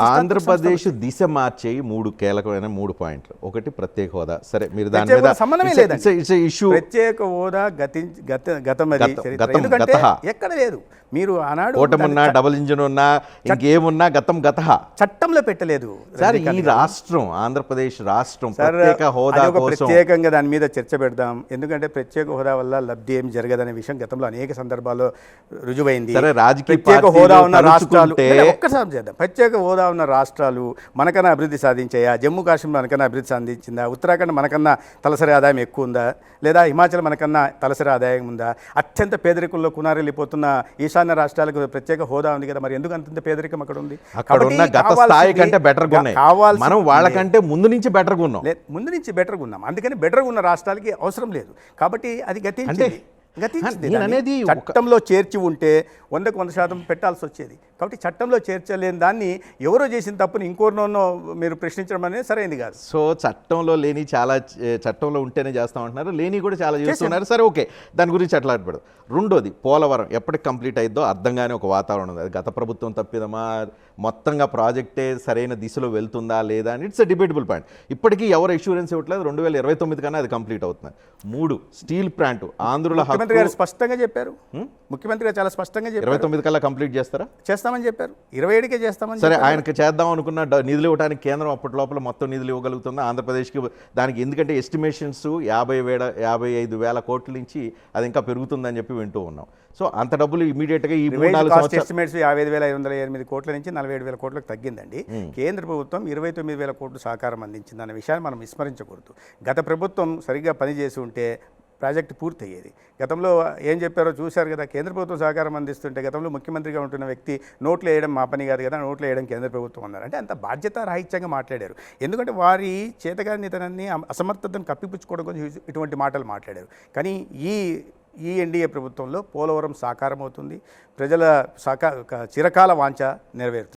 ఆంధ్రప్రదేశ్ దిశ మార్చే మూడు కీలకమైన మూడు పాయింట్లు. ఒకటి ప్రత్యేక హోదా. సరే మీరు దాని మీద సంబంధమే లేదండి. ఇష్యూ ప్రత్యేక హోదా గతి గత గతమది ఎందుకంటే. ఎక్కడ లేదు. మీరు ఆనాడు చ- డబుల్ ఇంజిన్ ఉన్నా ఇంకేమున్నా గతం గత చట్టంలో పెట్టలేదు సార్ ఈ రాష్ట్రం ఆంధ్రప్రదేశ్ రాష్ట్రం ప్రత్యేక హోదా ప్రత్యేకంగా దాని మీద చర్చ పెడదాం. ఎందుకంటే ప్రత్యేక హోదా వల్ల లబ్ధి ఏం జరగదనే విషయం గతంలో అనేక సందర్భాల్లో రుజువైంది. సరే, రాజకీయ హోదా ఉన్న రాష్ట్రాలు ఒక్కసారి చేద్దాం. ప్రత్యేక హోదా ఉన్న రాష్ట్రాలు మనకన్నా అభివృద్ధి సాధించాయా? జమ్మూ కాశ్మీర్ మనకన్నా అభివృద్ధి సాధించిందా? ఉత్తరాఖండ్ మనకన్నా తలసరి ఆదాయం ఎక్కువ ఉందా లేదా హిమాచల్ మనకన్నా తలసరి ఆదాయం ఉందా? అత్యంత పేదరికంలో కునారెళ్ళిపోతున్న ఈశాన్య రాష్ట్రాలకు ప్రత్యేక హోదా ఉంది కదా మరి ఎందుకు అంత పేదరికం అక్కడ ఉంది? అక్కడ ఉన్న గత స్థాయి కంటే బెటర్ కావాల్సింది- మనం వాళ్ళకంటే ముందు నుంచి బెటర్గా ఉన్నాం. ముందు నుంచి బెటర్గా ఉన్నాం. అందుకని బెటర్గా ఉన్న రాష్ట్రాలకి అవసరం లేదు. కాబట్టి అది దాన్ని. అనేది చట్టంలో చేర్చి ఉంటే వందకు వంద శాతం పెట్టాల్సి వచ్చేది. కాబట్టి చట్టంలో చేర్చలేని దాన్ని ఎవరో చేసిన తప్పుని ఇంకోరినో మీరు ప్రశ్నించడం అనేది సరైనది కాదు. సో చట్టంలో లేని చాలా చట్టంలో ఉంటేనే చేస్తాం అంటున్నారు లేని కూడా చాలా చేస్తున్నారు. సరే ఓకే. దాని గురించి అట్లా ఆడపడదు రెండోది పోలవరం ఎప్పటికి కంప్లీట్ అయిద్దో అర్థం కాని ఒక వాతావరణం ఉంది. అది గత ప్రభుత్వం తప్పిదమా? మొత్తంగా ప్రాజెక్టే సరైన దిశలో వెళ్తుందా లేదా? అని ఇట్స్ డిబేటబుల్ పాయింట్. ఇప్పటికీ ఎవరు ఇన్సూరెన్స్ ఇవ్వట్లేదు. రెండు వేల ఇరవై తొమ్మిది కన్నా అది కంప్లీట్ అవుతుంది మూడు స్టీల్ ప్లాంట్ ఆంధ్రుల ముఖ్యమంత్రి గారు స్పష్టంగా చెప్పారు. ముఖ్యమంత్రి గారు చాలా స్పష్టంగా ఇరవై తొమ్మిది కల్లా కంప్లీట్ చేస్తారా? చేస్తామని చెప్పారు. ఇరవై ఏడుకే చేస్తామని సరే. ఆయనకి చేద్దాం అనుకున్న నిధులు ఇవ్వడానికి కేంద్రం అప్పటి లోపల మొత్తం నిధులు ఇవ్వగలుగుతుందా? ఆంధ్రప్రదేశ్కి దానికి ఎందుకంటే ఎస్టిమేషన్స్ యాభై వేల యాభై ఐదు వేల కోట్ల నుంచి అది ఇంకా పెరుగుతుందని చెప్పి వింటూ ఉన్నాం. సో అంత డబ్బులు ఇమీడియట్గా ఈ మూడు నాలుగు ఎస్టిమేట్స్ యాభై ఐదు వేల ఐదు వందల ఎనిమిది కోట్ల నుంచి నలభై ఏడు వేల కోట్లకు తగ్గిందండి. కేంద్ర ప్రభుత్వం ఇరవై తొమ్మిది వేల కోట్లు సహకారం అందించింది అనే విషయాన్ని మనం విస్మరించకూడదు. గత ప్రభుత్వం సరిగ్గా పనిచేసి ఉంటే ప్రాజెక్టు పూర్తయ్యేది. గతంలో ఏం చెప్పారో చూశారు కదా కేంద్ర ప్రభుత్వం సహకారం అందిస్తుంటే గతంలో ముఖ్యమంత్రిగా ఉంటున్న వ్యక్తి నోట్లు వేయడం మా పని కాదు కదా నోట్లు వేయడం కేంద్ర ప్రభుత్వం అన్నారు. అంటే అంత బాధ్యత రాహిత్యంగా మాట్లాడారు. ఎందుకంటే వారి చేతగానితనాన్ని అసమర్థతను కప్పిపుచ్చుకోవడం కోసం ఇటువంటి మాటలు మాట్లాడారు. కానీ ఈ ఈ ఎన్డీఏ ప్రభుత్వంలో పోలవరం సాకారం అవుతుంది ప్రజల సాకా చిరకాల వాంఛ నెరవేరుతుంది.